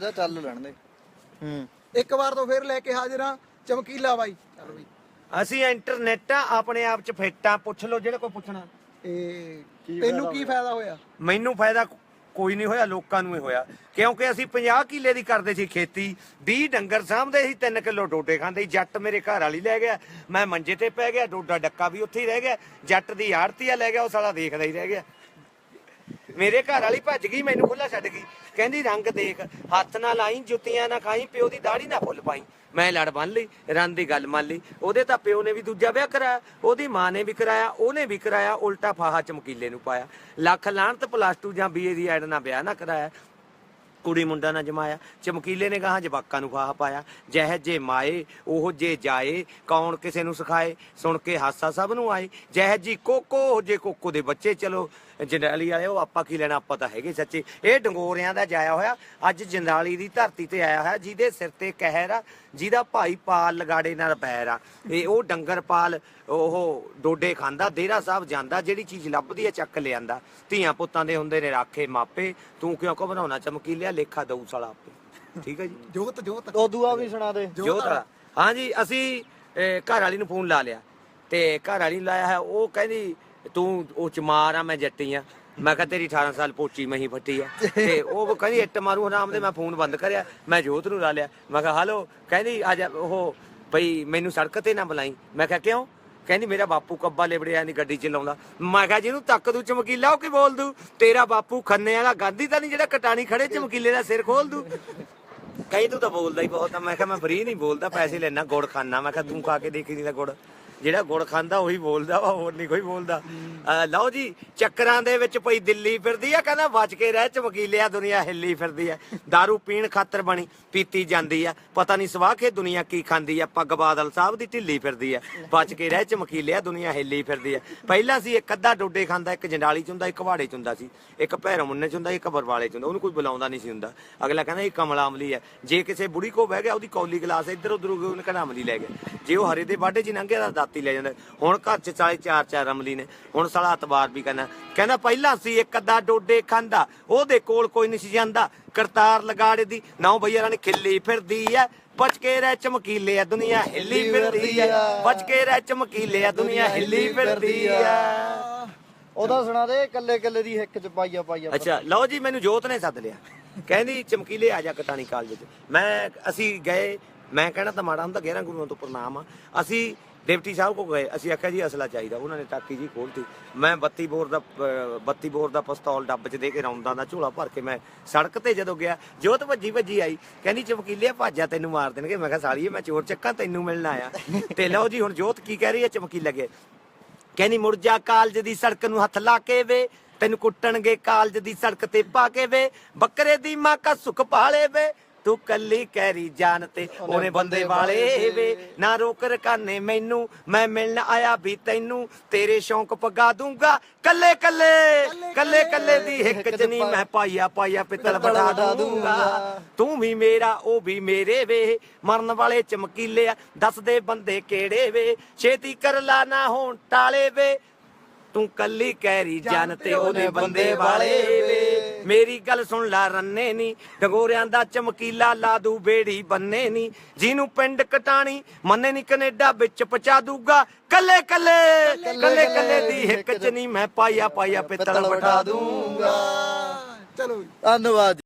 ਦਾ ਚੱਲ ਲੈਣ ਦੇ। ਹੂੰ। ਇੱਕ ਵਾਰ ਤੋਂ ਫੇਰ ਲੈ ਕੇ ਹਾਜ਼ਰ ਹਾਂ ਚਮਕੀਲਾ ਬਾਈ। ਚੱਲ ਬਈ। ਅਸੀਂ ਇੰਟਰਨੈਟ ਆ ਆਪਣੇ ਆਪ ਚ ਫਿੱਟ ਆ ਪੁੱਛ ਲਓ ਜਿਹੜਾ ਕੋਈ ਪੁੱਛਣਾ। ਇਹ ਤੈਨੂੰ ਕੀ ਫਾਇਦਾ ਹੋਇਆ? ਮੈਨੂੰ ਫਾਇਦਾ ਕੋਈ ਨਹੀਂ ਹੋਇਆ ਲੋਕਾਂ ਨੂੰ ਹੀ ਹੋਇਆ। ਕਿਉਂਕਿ ਅਸੀਂ 50 ਕਿੱਲੇ ਦੀ ਕਰਦੇ ਸੀ ਖੇਤੀ 20 ਡੰਗਰ ਸਾਂਭਦੇ ਸੀ 3 ਕਿਲੋ ਡੋਡੇ ਖਾਂਦੇ ਸੀ। ਜੱਟ ਮੇਰੇ ਘਰ ਵਾਲੀ ਲੈ ਗਿਆ ਮੈਂ ਮੰਜੇ ਤੇ ਪੈ ਗਿਆ ਡੋਡਾ ਡੱਕਾ ਵੀ ਉੱਥੇ ਹੀ ਰਹਿ ਗਿਆ ਜੱਟ ਦੀ ਆੜਤੀਆ ਲੈ ਗਿਆ ਉਹ ਸਾਲਾ ਦੇਖਦਾ ਹੀ ਰਹਿ ਗਿਆ। ਮੇਰੇ ਘਰ ਵਾਲੀ ਭੱਜ ਗਈ, ਮੈਨੂੰ ਖੁੱਲਾ ਛੱਡ ਗਈ। ਕਹਿੰਦੀ, ਰੰਗ ਦੇਖ, ਹੱਥ ਨਾ ਲਾਈ, ਜੁੱਤੀਆਂ ਨਾ ਖਾਈ, ਪਿਓ ਦੀ ਦਾੜੀ ਨਾ ਫੁੱਲ ਪਾਈ। ਮੈਂ ਲੜ ਬੰਨ ਲਈ, ਰਨ ਦੀ ਗੱਲ ਮੰਨ ਲਈ। ਉਹਦੇ ਤਾਂ ਪਿਓ ਨੇ ਵੀ ਦੂਜਾ ਵਿਆਹ ਕਰਾਇਆ, ਉਹਦੀ ਮਾਂ ਨੇ ਵੀ ਕਰਾਇਆ, ਉਹਨੇ ਵੀ ਕਰਾਇਆ, ਉਲਟਾ ਫਾਹਾ ਚਮਕੀਲੇ ਨੂੰ ਪਾਇਆ। ਲੱਖ ਲਾਹਣਤ ਪਲੱਸ 2 ਜਾਂ ਬੀਏ ਦੀ ਐਡ ਨਾਲ ਵਿਆਹ ਨਾ ਕਰਾਇਆ। ਕੁੜੀ ਮੁੰਡਾ ਨਾ ਜਮਾਇਆ। ਚਮਕੀਲੇ ਨੇ ਕਹਾ ਜਵਾਕਾਂ ਨੂੰ ਫਾਹਾ ਪਾਇਆ। ਜਹ ਜੇ ਮਾਏ, ਉਹ ਜੇ ਜਾਏ, ਕੌਣ ਕਿਸੇ ਨੂੰ ਸਿਖਾਏ? ਸੁਣ ਕੇ ਹਾਸਾ ਸਭ ਨੂੰ ਆਏ। ਜਹ ਜੀ ਕੋਕੋ, ਉਹ ਜੇ ਕੋਕੋ ਦੇ ਬੱਚੇ, ਚਲੋ ਜੰਡਾਲੀ ਵਾਲੇ, ਉਹ ਆਪਾਂ ਕੀ ਲੈਣਾ? ਆਪਾਂ ਤਾਂ ਹੈਗੇ ਸੱਚੇ। ਇਹ ਡੰਗੋਰਿਆਂ ਦਾ ਜਾਇਆ ਹੋਇਆ। ਅੱਜ ਜੰਡਾਲੀ ਦੀ ਧਰਤੀ ਤੇ ਆਇਆ ਹੋਇਆ। ਜਿਹਦੇ ਸਿਰ ਤੇ ਕਹਿਰ ਆ, ਜਿਹਦਾ ਭਾਈ ਪਾਲ ਲਗਾੜੇ ਨਾਲ ਪੈਰ ਆ। ਇਹ ਉਹ ਡੰਗਰ ਪਾਲ, ਉਹ ਡੋਡੇ ਖਾਂਦਾ ਦੇਰਾ ਸਾਹਿਬ ਜਾਂਦਾ, ਜਿਹੜੀ ਚੀਜ਼ ਲੱਭਦੀ ਆ, ਚੱਕ ਲਿਆਂਦਾ। ਧੀਆਂ ਪੁੱਤਾਂ ਦੇ ਹੁੰਦੇ ਨੇ ਰਾਖੇ ਮਾਪੇ। ਤੂੰ ਕਿਉਂ ਘਬਰਾਉਣਾ? ਚਮਕੀਲਿਆ ਲੇਖਾ ਦਊ ਸਾਲਾ ਆਪੇ। ਠੀਕ ਹੈ ਜੀ? ਜੋਤ ਜੋਤ। ਉਹ ਦੂਆ ਵੀ ਸੁਣਾ ਦੇ। ਜੋਤ ਵਾਲਾ। ਹਾਂਜੀ ਅਸੀਂ ਅਹ, ਘਰ ਵਾਲੀ ਨੂੰ ਫੋਨ ਲਾ ਲਿਆ। ਤੇ ਘਰ ਵਾਲੀ ਨੂੰ ਲਾਇਆ ਹੈ ਉਹ ਕਹਿੰਦੀ ਤੂੰ ਉਹ ਚ ਮਾਰ ਆ ਮੈਂ ਜੱਟੀ ਆ। ਮੈਂ ਕਿਹਾ ਤੇਰੀ 18 ਸਾਲ ਪੋਚੀ ਮਹੀਂ ਫੱਟੀ ਆ। ਤੇ ਉਹ ਕਹਿੰਦੀ ਇੱਟ ਮਾਰੂ ਹਰਾਮ ਦੇ ਮੈਂ ਫੋਨ ਬੰਦ ਕਰਿਆ। ਮੈਂ ਜੋਤ ਨੂੰ ਲਾ ਲਿਆ। ਮੈਂ ਕਿਹਾ ਹਲੋ। ਕਹਿੰਦੀ ਆ ਜਾ ਉਹ ਬਈ ਮੈਨੂੰ ਸੜਕ ਤੇ ਨਾ ਬੁਲਾਈ। ਮੈਂ ਕਿਹਾ ਕਿਉਂ? ਕਹਿੰਦੀ, ਮੇਰਾ ਬਾਪੂ ਕੱਬਾ ਲਿਬੜਿਆ ਨਹੀਂ ਗੱਡੀ ਚਲਾਉਂਦਾ। ਮੈਂ ਕਿਹਾ, ਜਿਹਨੂੰ ਤੱਕ ਦੂ ਚਮਕੀਲਾ, ਉਹ ਕੀ ਬੋਲ ਦੂ? ਤੇਰਾ ਬਾਪੂ ਖੰਨੇ ਵਾਲਾ ਗਾਂਧੀ ਤਾਂ ਨਹੀਂ ਜਿਹੜਾ ਕਟਾਣੀ ਖੜੇ, ਚਮਕੀਲੇ ਦਾ ਸਿਰ ਖੋਲ ਦੂ? ਕਈ ਤੂੰ ਤਾਂ ਬੋਲਦਾ ਹੀ ਬਹੁਤ ਆ। ਮੈਂ ਕਿਹਾ, ਮੈਂ ਫਰੀ ਨਹੀਂ ਬੋਲਦਾ, ਪੈਸੇ ਲੈਣਾ ਗੁੜ ਖਾਣਾ ਮੈਂ ਕਿਹਾ, ਤੂੰ ਖਾ ਕੇ ਦੇਖੀ ਨਹੀਂ ਦਾ ਗੁੜ। ਜਿਹੜਾ ਗੁੜ ਖਾਂਦਾ ਉਹੀ ਬੋਲਦਾ ਵਾ, ਹੋਰ ਨਹੀਂ ਕੋਈ ਬੋਲਦਾ। ਅਹ ਲਓ ਜੀ, ਚੱਕਰਾਂ ਦੇ ਵਿੱਚ ਪਈ ਦਿੱਲੀ ਫਿਰਦੀ ਆ, ਕਹਿੰਦਾ ਬਚ ਕੇ ਰਹਿ, ਚਮਕੀਲਿਆ ਦੁਨੀਆ ਹਿੱਲੀ ਫਿਰਦੀ ਆ। दारू ਪੀਣ ਖਾਤਰ ਬਣੀ, ਪੀਤੀ ਜਾਂਦੀ ਆ। ਪਤਾ ਨਹੀਂ ਸਵਾਹ ਕੇ ਦੁਨੀਆ ਕੀ ਖਾਂਦੀ ਆ, ਪੱਗ ਬਾਦਲ ਸਾਹਿਬ ਦੀ ਢਿੱਲੀ ਫਿਰਦੀ ਆ। ਬਚ ਕੇ ਰਹਿ, ਚਮਕੀਲਿਆ ਦੁਨੀਆ ਹਿੱਲੀ ਫਿਰਦੀ ਆ। ਪਹਿਲਾਂ ਸੀ ਇੱਕ ਅੱਧਾ ਡੋਡੇ ਖਾਂਦਾ, ਇੱਕ ਜੰਡਾਲੀ ਚ ਹੁੰਦਾ, ਇੱਕ ਵਾੜੇ ਚ ਹੁੰਦਾ ਸੀ। ਇੱਕ ਭੈਰੋ ਮੁੰਨੇ ਚ ਹੁੰਦਾ, ਇੱਕ ਬਰਵਾਲੇ ਚ ਹੁੰਦਾ, ਉਹਨੂੰ ਕੋਈ ਬੁਲਾਉਂਦਾ ਨਹੀਂ ਸੀ ਹੁੰਦਾ। ਅਗਲਾ ਕਹਿੰਦਾ, ਇਹ ਕਮਲਾ ਅਮਲੀ ਹੈ ਜੇ ਕਿਸੇ ਬੁੜੀ ਕੋ ਬਹਿ ਗਿਆ, ਉਹਦੀ ਕੌਲੀ ਗਲਾਸ ਇੱਧਰ ਉੱਧਰ ਉਹਨੇ ਕਹਿੰਦਾ ਅਮਲੀ ਲੈ ਗਿਆ। ਜੇ ਉਹ ਹਰੇ ਦੇ ਵਾਢੇ ਚ ਹੀ ਲੰਘਿਆ ਤਾਂ ਦਾਤੀ ਲੈ ਜਾਂਦਾ। ਹੁਣ ਘਰ ਚ ਚਾਲੇ ਚਾਰ ਚਾਰ ਅਮਲੀ ਨੇ ਹੁਣ ਸਾਲਾ ਅਤਬਾਰ ਵੀ ਕਹਿੰਦਾ ਕਹਿੰਦਾ ਪਹਿਲਾਂ ਸੀ ਇੱਕ ਅੱਧਾ ਡੋਡੇ ਖਾਂਦਾ ਉਹਦੇ ਕੋਲ ਕੋਈ ਨਹੀਂ ਸੀ ਜਾਂਦਾ। ਕਰਤਾਰ ਲਗਾੜੇ ਦੀ ਨਾਉ ਭਈਆ ਨੇ ਖਿੱਲੀ ਫਿਰਦੀ ਐ ਬਚ ਕੇ ਰਹਿ ਚਮਕੀਲੇ ਆ ਦੁਨੀਆ ਹਿੱਲੀ ਫਿਰਦੀ ਐ ਬਚ ਕੇ ਰਹਿ ਚਮਕੀਲੇ ਆ ਦੁਨੀਆ ਹਿੱਲੀ ਫਿਰਦੀ ਐ। ਉਹਦਾ ਸੁਣਾ ਦੇ ਕੱਲੇ ਕੱਲੇ ਦੀ ਹਿੱਕ ਚ ਪਾਈਆ ਪਾਈਆ ਅੱਛਾ ਲਓ ਜੀ ਮੈਨੂੰ ਜੋਤ ਨੇ ਸੱਦ ਲਿਆ। ਕਹਿੰਦੀ ਚਮਕੀਲੇ ਆ ਜਾ ਕਟਾਣੀ ਕਾਲਜ ਚ। ਮੈਂ ਅਸੀਂ ਗਏ ਮੈਂ ਕਹਿਣਾ ਤਾਂ ਮਾੜਾ ਹੁੰਦਾ 11 ਗੁਰੂਆਂ ਤੋਂ ਪ੍ਰਣਾਮ ਆ। ਅਸੀਂ ਡਿਪਟੀ ਸਾਹਿਬ ਕੋ ਗਏ ਅਸੀਂ ਆਖਿਆ ਜੀ ਅਸਲਾ ਚਾਹੀਦਾ ਉਹਨਾਂ ਨੇ ਟਾਕੀ ਜੀ ਖੋਲਤੀ ਮੈਂ 32 ਬੋਰ ਦਾ ਅਹ, 32 ਬੋਰ ਦਾ ਪਿਸਤੌਲ ਡੱਬ ਚ ਦੇ ਕੇ ਰੌਂਦਾਂ ਦਾ ਝੋਲਾ ਭਰ ਕੇ ਮੈਂ ਸੜਕ ਤੇ ਜਦੋਂ ਗਿਆ ਜੋਤ ਭੱਜੀ ਭੱਜੀ ਆਈ ਕਹਿੰਦੀ ਚਮਕੀਲੇ ਭਾਜਾ ਤੈਨੂੰ ਮਾਰ ਦੇਣਗੇ। ਮੈਂ ਕਿਹਾ ਸਾਲੀਏ ਮੈਂ ਚੋਰ ਚੱਕਾ ਤੈਨੂੰ ਮਿਲਣ ਆਇਆ। ਤੇ ਲਓ ਜੀ ਹੁਣ ਜੋਤ ਕੀ ਕਹਿ ਰਹੀ ਹੈ ਚਮਕੀਲੇ ਕੇ ਕਹਿੰਦੀ ਮੁੜ ਜਾ ਕਾਲਜ ਦੀ ਸੜਕ ਨੂੰ ਹੱਥ ਲਾ ਕੇ ਵੇ ਤੈਨੂੰ ਕੁੱਟਣਗੇ ਕਾਲਜ ਦੀ ਸੜਕ ਤੇ ਪਾ ਕੇ ਵੇ ਬੱਕਰੇ ਦੀ ਮਾਂ ਕਾ ਸੁਖ ਪਾਲੇ ਵੇ। ਤੂੰ ਕੱਲੀ ਕਹਿਰੀ ਜਾਨ ਤੇ ਉਹਨੇ ਬੰਦੇ ਵਾਲੇ ਵੇ। ਨਾ ਰੋਕ ਰਕਾਨੇ ਮੈਨੂੰ ਮੈਂ ਮਿਲਣ ਆਇਆ ਵੀ ਤੈਨੂੰ ਤੇਰੇ ਸ਼ੌਂਕ ਪਗਾ ਦੂੰਗਾ। ਕੱਲੇ ਕੱਲੇ ਕੱਲੇ ਕੱਲੇ ਦੀ ਚ ਨਹੀਂ ਮੈਂ ਪਾਈਆ ਪਾਈਆ ਪਿੱਤਲ ਬਣਾ ਦੂੰਗਾ। ਤੂੰ ਵੀ ਮੇਰਾ ਉਹ ਵੀ ਮੇਰੇ ਵੇ। ਮਰਨ ਵਾਲੇ ਚਮਕੀਲੇ ਆ ਦੱਸਦੇ ਬੰਦੇ ਕਿਹੜੇ ਵੇ। ਛੇਤੀ ਕਰ ਲਾ ਨਾ ਹੋਣ ਟਾਲੇ ਵੇ। ਤੂੰ ਕੱਲੀ ਕਹਿਰੀ ਜਨ ਤੇ ਉਹਦੇ ਬੰਦੇ ਵਾਲੇ ਮੇਰੀ ਗੱਲ ਸੁਣ ਲਾ ਰੰਨੇ ਨੀ। ਡਗੋਰਿਆਂ ਦਾ ਚਮਕੀਲਾ ਲਾ ਦੂ ਬੇੜੀ ਬੰਨੇ ਨੀ। ਜਿਹਨੂੰ ਪਿੰਡ ਕਟਾਣੀ ਮੰਨੇ ਨੀ ਕੈਨੇਡਾ ਵਿੱਚ ਪਚਾ ਦੂਗਾ। ਕੱਲੇ ਕੱਲੇ ਕੱਲੇ ਕੱਲੇ ਦੀ ਹਿੱਕ ਚ ਨਹੀਂ ਮੈਂ ਪਾਇਆ ਪਾਇਆ ਪਿੱਤਲ ਵਟਾ ਦੂੰਗਾ। ਚਲੋ ਧੰਨਵਾਦ।